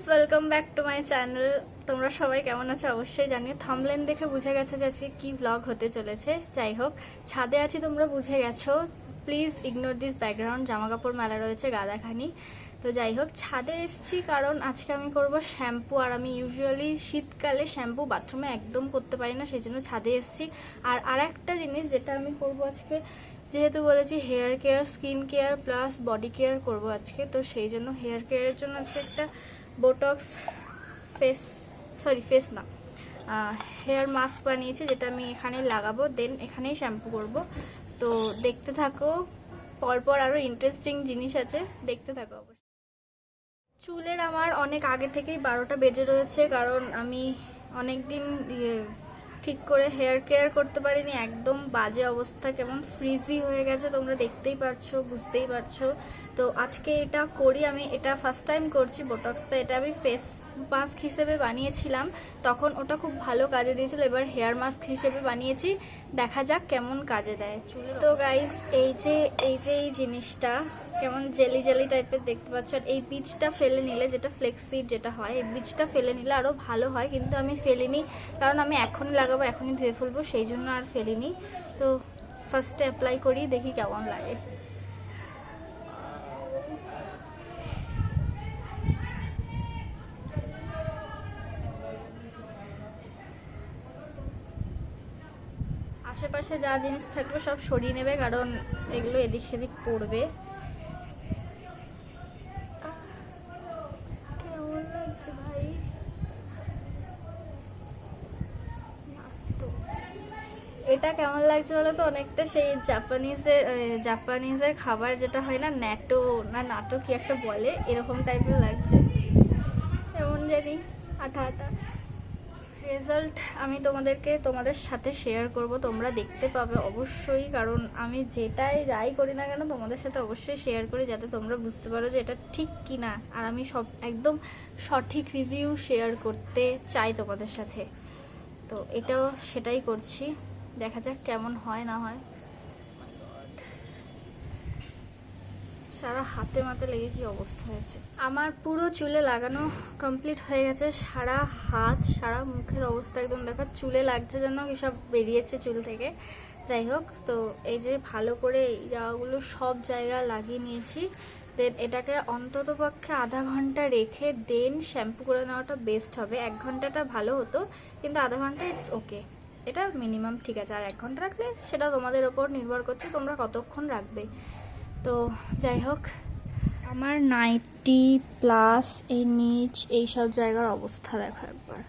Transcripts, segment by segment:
Guys welcome back to my channel তোমরা সবাই কেমন আছো? অবশ্যই জানিও। থামলেন দেখে বুঝে গেছে যে আজকে কী ব্লগ হতে চলেছে। যাই হোক, ছাদে আছি তোমরা বুঝে গেছো। প্লিজ ইগনোর দিস ব্যাকগ্রাউন্ড জামা কাপড় মেলা রয়েছে, গাদাখানি। তো যাই হোক, ছাদে এসেছি কারণ আজকে আমি করব শ্যাম্পু। আর আমি ইউজুয়ালি শীতকালে শ্যাম্পু বাথরুমে একদম করতে পারি না, সেই জন্য ছাদে এসেছি। আর আর একটা জিনিস যেটা আমি করব আজকে, যেহেতু বলেছি hair care skin care plus body care করব আজকে, তো সেই জন্য হেয়ার কেয়ারের জন্য আজকে একটা botox face sorry face no hair mask বানিয়েছি, যেটা আমি এখানে লাগাবো দেন এখানেই শ্যাম্পু করব। তো দেখতে থাকো, পরপর আরও ইন্টারেস্টিং জিনিস আছে, দেখতে থাকো অবশ্যই। চুলের আমার অনেক আগে থেকেই বারোটা বেজে রয়েছে, কারণ আমি অনেক দিন ইয়ে ঠিক করে হেয়ার কেয়ার করতে পারিনি, একদম বাজে অবস্থা, কেমন ফ্রিজি হয়ে গেছে, তোমরা দেখতেই পারছ, বুঝতেই পারছ। তো আজকে এটা করি আমি, এটা ফার্স্ট টাইম করছি বোটক্সটা এটা আমি ফেস মাস্ক হিসেবে বানিয়েছিলাম। তখন ওটা খুব ভালো কাজে দিয়েছিল। এবার হেয়ার মাস্ক হিসেবে বানিয়েছি। দেখা যাক কেমন কাজে দেয়। তো গাইজ এই যে এই যে এই জিনিসটা, কেমন জেলি জেলি টাইপের দেখতে পাচ্ছ? আর এই বীজটা ফেলে নিলে যেটা ফ্লেক্সিড যেটা হয়, এই বীজটা ফেলে নিলে আরও ভালো হয়। কিন্তু আমি ফেলিনি, কারণ আমি এখনই লাগাবো, এখনই ধুয়ে ফেলব, সেই জন্য আর ফেলিনি। তো ফার্স্টে অ্যাপ্লাই করি, দেখি কেমন লাগে। আশেপাশে যা জিনিস থাকবে সব সরিয়ে নেবে, কারণ এগুলো এদিক সেদিক পড়বে। এটা কেমন লাগছে বলো তো? অনেকটা সেই জাপানিজের জাপানিজের খাবার যেটা হয় না, ন্যাটো না নাটো কি একটা বলে, এরকম টাইপের লাগছে। এমন জানি? আঠা আঠা। রেজাল্ট আমি তোমাদেরকে তোমাদের সাথে শেয়ার করব, তোমরা দেখতে পাবে অবশ্যই, কারণ আমি যেটাই যাই করি না কেন, তোমাদের সাথে অবশ্যই শেয়ার করি যাতে তোমরা বুঝতে পারো যে এটা ঠিক কি না আর আমি সব, একদম সঠিক রিভিউ শেয়ার করতে চাই তোমাদের সাথে। তো এটাও সেটাই করছি। দেখা যাক কেমন হয়, না হয়। সারা হাতে মাতে লেগে কি অবস্থা হয়েছে? আমার পুরো চুলে লাগানো কমপ্লিট হয়ে গেছে। সারা হাত, সারা মুখের অবস্থা একদম দেখো চুলে লাগছে যেন সব বেরিয়েছে চুল থেকে। যাই হোক, তো এই যে ভালো করে এই জায়গাগুলো সব জায়গা লাগিয়ে নিয়েছি। দেন এটাকে অন্তত পক্ষে আধা ঘণ্টা রেখে দেন শ্যাম্পু করে নেওয়াটা বেস্ট হবে। এক ঘন্টাটা ভালো হতো, কিন্তু আধা ঘণ্টা ইটস ওকে এটা মিনিমাম ঠিক আছে। আর এক ঘণ্টা রাখলে সেটা তোমাদের ওপর নির্ভর করছে তোমরা কতক্ষণ রাখবে। তো যাই হোক আমার নাইটি প্লাস এই নিচ এই সব জায়গার অবস্থা দেখো একবার।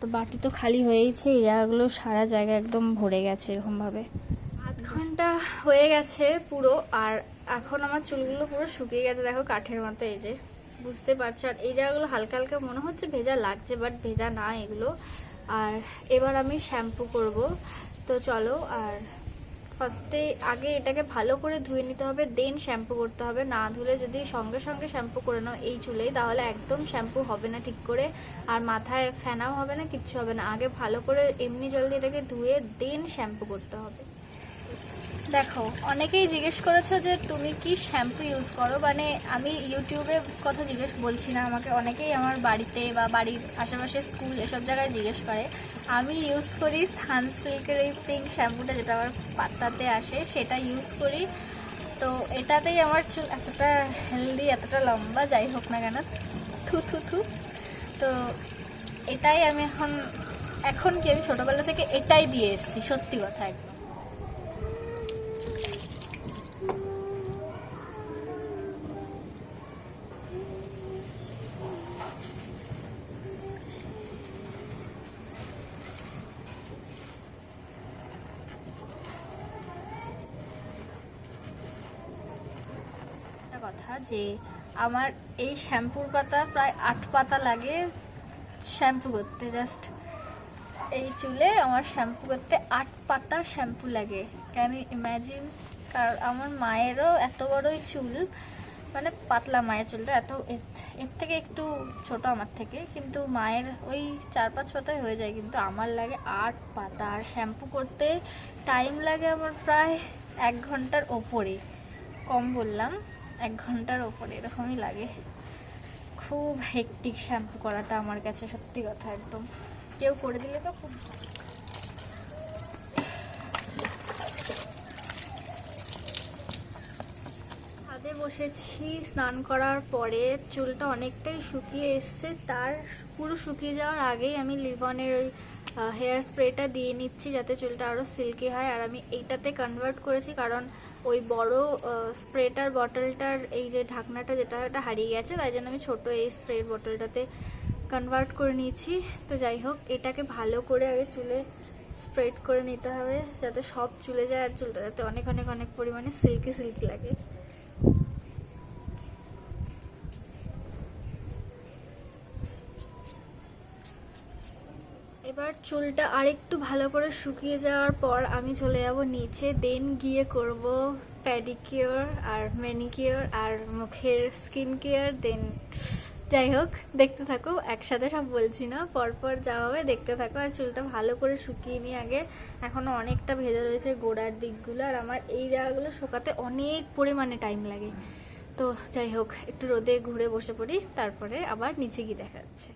তো বাটি তো খালি হয়েইছে এই জায়গাগুলো সারা জায়গা একদম ভরে গেছে এরকমভাবে। আধ ঘণ্টা হয়ে গেছে পুরো আর এখন আমার চুলগুলো পুরো শুকিয়ে গেছে দেখো কাঠের মতো এই যে। বুঝতে পারছ? আর এই জায়গাগুলো হালকা হালকা মনে হচ্ছে ভেজা লাগছে বাট ভেজা না এগুলো। আর এবার আমি শ্যাম্পু করব। তো চলো আর ফার্স্টে আগে এটাকে ভালো করে ধুয়ে নিতে হবে দেন শ্যাম্পু করতে হবে। না ধুলে যদি সঙ্গে সঙ্গে শ্যাম্পু করে নাও এই চুলেই, তাহলে একদম শ্যাম্পু হবে না ঠিক করে। আর মাথায় ফেনাও হবে না, কিচ্ছু হবে না। আগে ভালো করে এমনি জলদি এটাকে ধুয়ে দেন শ্যাম্পু করতে হবে। দেখো, অনেকেই জিজ্ঞেস করেছ যে তুমি কি শ্যাম্পু ইউজ করো? মানে আমি ইউটিউবে কথা জিজ্ঞেস বলছি না, আমাকে অনেকেই আমার বাড়িতে বা বাড়ির আশেপাশে স্কুল এসব জায়গায় জিজ্ঞেস করে। আমি ইউজ করি সানসিল্কের এই পিঙ্ক শ্যাম্পুটা যেটা আমার পাত্তাতে আসে, সেটা ইউজ করি। তো এটাতেই আমার চুল এতটা হেলদি এতটা লম্বা, যাই হোক না কেন, থু থু থু। তো এটাই আমি এখন এখন কি আমি ছোটোবেলা থেকে এটাই দিয়ে এসেছি, সত্যি কথা একদম। কথা যে আমার এই শ্যাম্পুর পাতা প্রায় আট পাতা লাগে শ্যাম্পু করতে জাস্ট এই চুলে আমার শ্যাম্পু করতে আট পাতা শ্যাম্পু লাগে। ক্যান ইম্যাজিন কারণ আমার মায়েরও এত বড়ই চুল মানে পাতলা মায়ের চুলটা, এত এর- থেকে একটু ছোট আমার থেকে, কিন্তু মায়ের ওই চার পাঁচ পাতায় হয়ে যায়, কিন্তু আমার লাগে আট পাতা। আর শ্যাম্পু করতে টাইম লাগে আমার প্রায় এক ঘণ্টার ওপরে, কম বললাম, এক ঘণ্টার ওপরে, এরকমই লাগে। খুব হেকটিক শ্যাম্পু করাটা আমার কাছে সত্যি কথা একদম। কেউ করে দিলে তো খুব ছাদে বসেছি, স্নান করার পরে চুলটা অনেকটাই শুকিয়ে এসছে। তার পুরো শুকিয়ে যাওয়ার আগেই আমি লিভনের ওই হেয়ার স্প্রেটা দিয়ে নিচ্ছি যাতে চুলটা আরও সিল্কি হয়। আর আমি এইটাতে কনভার্ট করেছি কারণ ওই বড় স্প্রেটার বটলটার এই যে ঢাকনাটা যেটা ওটা হারিয়ে গেছে, তাই জন্য আমি ছোট এই স্প্রে বটলটাতে কনভার্ট করে নিয়েছি। তো যাই হোক, এটাকে ভালো করে আগে চুলে স্প্রেড করে নিতে হবে যাতে সব চুলে যায় আর চুলটা যাতে অনেক অনেক অনেক পরিমাণে সিল্কি সিল্কি লাগে এবার চুলটা আরেকটু ভালো করে শুকিয়ে যাওয়ার পর আমি চলে যাব নিচে। দেন গিয়ে করব প্যাডিকিওর আর ম্যানিকিওর আর মুখের স্কিন কেয়ার দেন যাই হোক, দেখতে থাকো। একসাথে সব বলছি না। পরপর যা হবে দেখতে থাকো। আর চুলটা ভালো করে শুকিয়ে নিই আগে এখনও অনেকটা ভেজা রয়েছে গোড়ার দিকগুলো। আর আমার এই জায়গাগুলো শুকাতে অনেক পরিমাণে টাইম লাগে। তো যাই হোক, একটু রোদে ঘুরে বসে পড়ি। তারপরে আবার নিচে গিয়ে দেখা যাচ্ছে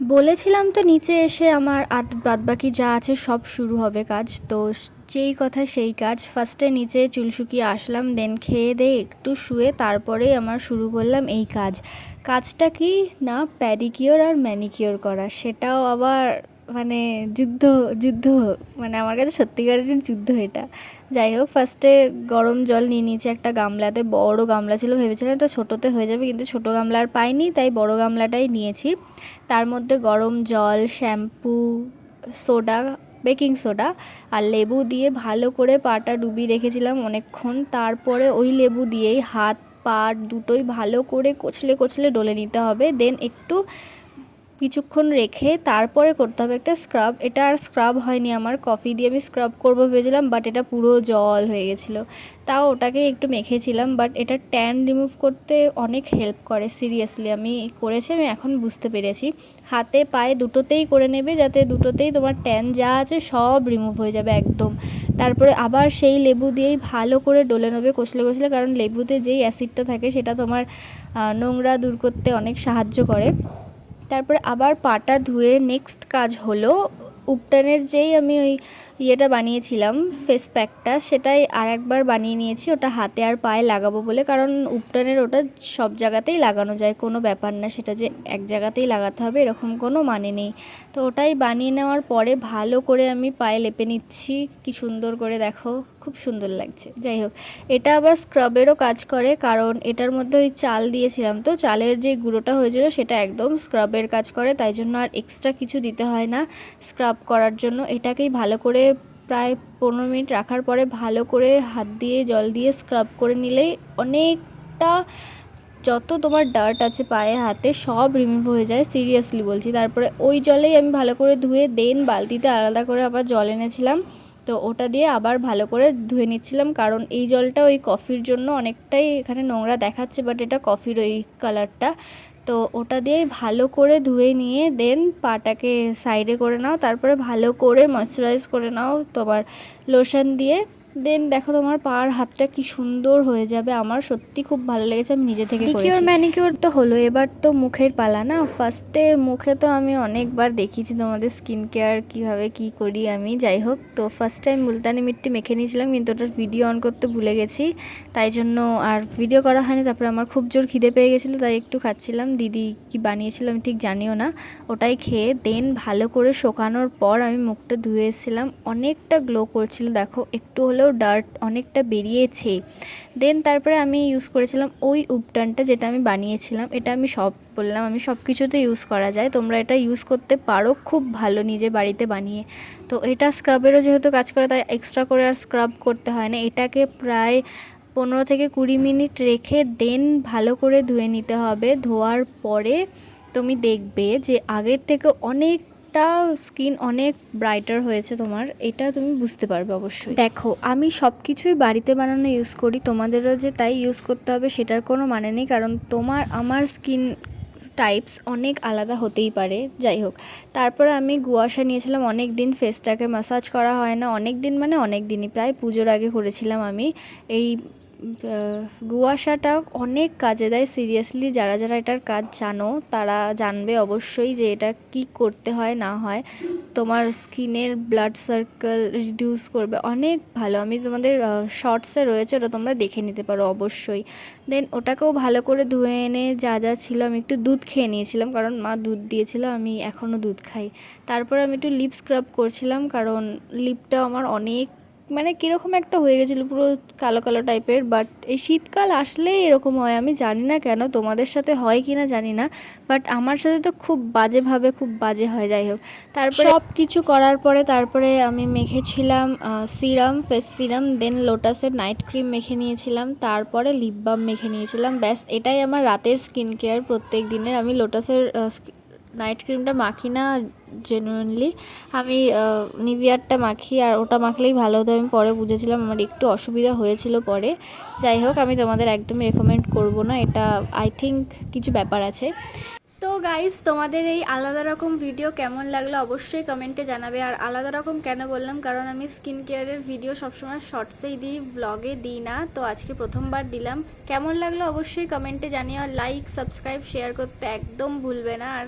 বলেছিলাম তো নিচে এসে আমার আদ, বাদবাকি যা আছে সব শুরু হবে কাজ। তো যেই কথা সেই কাজ। ফার্স্টে নিচে চুল শুকিয়ে আসলাম দেন খেয়ে দিয়ে একটু শুয়ে তারপরেই আমার শুরু করলাম এই কাজ। কাজটা কি? না প্যাডিকিওর আর ম্যানিকিওর করা। সেটাও আবার মানে যুদ্ধ যুদ্ধ মানে আমার কাছে সত্যিকারের যুদ্ধ এটা। যাই হোক ফার্স্টে গরম জল নিয়ে নিয়েছি একটা গামলাতে, বড় গামলা ছিল, ভেবেছিলাম এটা ছোটোতে হয়ে যাবে, কিন্তু ছোটো গামলা আর পাইনি, তাই বড় গামলাটাই নিয়েছি। তার মধ্যে গরম জল, শ্যাম্পু, সোডা, বেকিং সোডা আর লেবু দিয়ে ভালো করে পাটা ডুবিয়ে রেখেছিলাম অনেকক্ষণ। তারপরে ওই লেবু দিয়েই হাত, পা দুটোই ভালো করে কচলে কচলে ডলে নিতে হবে। দেন একটু কিছুক্ষণ রেখে তারপরে করতে হবে একটা স্ক্রাব এটা আর স্ক্রাব হয়নি আমার। কফি দিয়ে আমি স্ক্রাব করব ভেবেছিলাম বাট এটা পুরো জল হয়ে গেছিল। তাও ওটাকে একটু মেখেছিলাম বাট এটা ট্যান রিমুভ করতে অনেক হেল্প করে সিরিয়াসলি আমি করেছি, আমি এখন বুঝতে পেরেছি। হাতে পায়ে দুটোতেই করে নেবে, যাতে দুটোতেই তোমার ট্যান যা আছে সব রিমুভ হয়ে যাবে একদম। তারপরে আবার সেই লেবু দিয়েই ভালো করে ডলে নেবে, কষলে কষলে, কারণ লেবুতে যেই অ্যাসিডটা থাকে, সেটা তোমার নোংরা দূর করতে অনেক সাহায্য করে। তারপরে আবার পাটা ধুয়ে নেক্সট কাজ হলো উপটানের যেই আমি ওই ইয়েটা বানিয়েছিলাম ফেস প্যাকটা সেটাই আর একবার বানিয়ে নিয়েছি। ওটা হাতে আর পায়ে লাগাবো বলে, কারণ উপটানের ওটা সব জায়গাতেই লাগানো যায়, কোনো ব্যাপার না, সেটা যে এক জায়গাতেই লাগাতে হবে, এরকম কোনো মানে নেই। তো ওটাই বানিয়ে নেওয়ার পরে ভালো করে আমি পায়ে লেপে নিচ্ছি, কি সুন্দর করে দেখো। খুব সুন্দর লাগছে। যাই হোক, এটা আবার স্ক্রাবেরও কাজ করে, কারণ এটার মধ্যে ওই চাল দিয়েছিলাম তো, চালের যে গুঁড়োটা হয়েছিল সেটা একদম স্ক্রাবের কাজ করে, তাই জন্য আর এক্সট্রা কিছু দিতে হয় না স্ক্রাব করার জন্য। এটাকেই ভালো করে প্রায় পনেরো মিনিট রাখার পরে ভালো করে হাত দিয়ে, জল দিয়ে স্ক্রাব করে নিলেই অনেকটা যত তোমার ডার্ট আছে পায়ে, হাতে সব রিমুভ হয়ে যায় সিরিয়াসলি বলছি। তারপরে ওই জলেই আমি ভালো করে ধুয়ে দেন বালতিতে আলাদা করে আবার জল এনেছিলাম। তো ওটা দিয়ে আবার ভালো করে ধুয়ে নিচ্ছিলাম, কারণ এই জলটা ওই কফির জন্য অনেকটাই এখানে নোংরা দেখাচ্ছে বাট এটা কফির ওই কালারটা তো ওটা দিয়ে ভালো করে ধুয়ে নিয়ে দেন পাটাকে সাইডে করে নাও, তারপরে ভালো করে ময়শ্চারাইজ করে নাও তোমার লোশন দিয়ে। দেন দেখো তোমার পার হাতটা কি সুন্দর হয়ে যাবে। আমার সত্যি খুব ভালো লেগেছে আমি নিজে থেকে করেছি। ম্যানিকিওর তো হলো এবার তো মুখের পালা না? ফার্স্টে মুখে তো আমি অনেকবার দেখিয়েছি তোমাদের স্কিন কেয়ার কীভাবে কি করি আমি যাই হোক। তো ফার্স্ট টাইম মুলতানি মিট্টি মেখে নিয়েছিলাম কিন্তু ওটার ভিডিও অন করতে ভুলে গেছি। তাই জন্য আর ভিডিও করা হয়নি তারপরে আমার খুব জোর খিদে পেয়ে গেছিল তাই একটু খাচ্ছিলাম। দিদি কি বানিয়েছিল আমি ঠিক জানিও না ওটাই খেয়ে দেন ভালো করে শোকানোর পর আমি মুখটা ধুয়ে এসেছিলাম। অনেকটা গ্লো করছিল দেখো একটু হলেও ডার্ট অনেকটা বেরিয়েছে। দেন তারপরে আমি ইউজ করেছিলাম ওই উপটানটা যেটা আমি বানিয়েছিলাম। এটা আমি সব বললাম, আমি সব কিছুতে ইউজ করা যায়। তোমরা এটা ইউজ করতে পারো, খুব ভালো নিজে বাড়িতে বানিয়ে। তো এটা স্ক্রাবেরও যেহেতু কাজ করে, তাই এক্সট্রা করে আর স্ক্রাব করতে হয় না। এটাকে প্রায় পনেরো থেকে কুড়ি মিনিট রেখে দেন ভালো করে ধুয়ে নিতে হবে। ধোয়ার পরে তুমি দেখবে যে আগের থেকে অনেক একটা স্কিন অনেক ব্রাইটার হয়েছে তোমার, এটা তুমি বুঝতে পারবে অবশ্যই। দেখো, আমি সব কিছুই বাড়িতে বানানো ইউজ করি, তোমাদেরও যে তাই ইউজ করতে হবে সেটার কোনো মানে নেই, কারণ তোমার, আমার স্কিন টাইপস অনেক আলাদা হতেই পারে, যাই হোক। তারপরে আমি গুয়াশা নিয়েছিলাম অনেক দিন ফেসটাকে ম্যাসাজ করা হয় না অনেক দিন মানে অনেক দিনই প্রায় পুজোর আগে করেছিলাম আমি, এই গুয়াশাটা অনেক কাজে দেয় সিরিয়াসলি যারা যারা এটার কাজ জানো, তারা জানবে অবশ্যই যে এটা কি করতে হয়, না হয়। তোমার স্কিনের ব্লাড সার্কেল রিডিউস করবে, অনেক ভালো। আমি তোমাদের শর্টসে রয়েছে, ওটা তোমরা দেখে নিতে পারো অবশ্যই। দেন ওটাকেও ভালো করে ধুয়ে এনে যা যা ছিল আমি একটু দুধ খেয়ে নিয়েছিলাম, কারণ মা দুধ দিয়েছিল, আমি এখনও দুধ খাই। তারপর আমি একটু লিপ স্ক্রাব করছিলাম, কারণ লিপটা আমার অনেক মানে কীরকম একটা হয়ে গেছিল পুরো কালো কালো টাইপের বাট এই শীতকাল আসলেই এরকম হয়। আমি জানি না কেন, তোমাদের সাথে হয় কি না জানি না বাট আমার সাথে তো খুব বাজেভাবে খুব বাজে হয়, যাই হোক। তারপরে সব কিছু করার পরে তারপরে আমি মেখেছিলাম সিরাম, ফেস সিরাম দেন লোটাসের নাইট ক্রিম মেখে নিয়েছিলাম, তারপরে লিপ বাম মেখে নিয়েছিলাম, ব্যাস এটাই আমার রাতের স্কিন কেয়ার প্রত্যেক দিনের। আমি লোটাসের নাইট ক্রিমটা মাখি না জেনুইনলি আমি নিভিয়ারটা মাখি আর ওটা মাখলেই ভালো হতো। আমি পরে বুঝেছিলাম, আমার একটু অসুবিধা হয়েছিল পরে। যাই হোক, আমি তোমাদের একদমই রেকমেন্ড করব না। এটা আই থিঙ্ক কিছু ব্যাপার আছে। তো গাইস তোমাদের এই আলাদা রকম ভিডিও কেমন লাগল অবশ্যই কমেন্টে জানাবে। আর আলাদা রকম কেন বললাম? কারণ আমি স্কিন কেয়ারের ভিডিও সবসময় শর্টসেই দিই ব্লগে দিই না। তো আজকে প্রথমবার দিলাম। কেমন লাগল অবশ্যই কমেন্টে জানিও। লাইক সাবস্ক্রাইব শেয়ার করতে একদম ভুলবে না। আর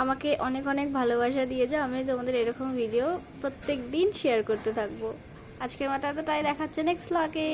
আমাকে অনেক অনেক ভালোবাসা দিয়ে যাও আমি তোমাদের এরকম ভিডিও প্রত্যেক দিন শেয়ার করতে থাকব। আজকের মতো এতটাই, দেখাচ্ছে নেক্সট ব্লগে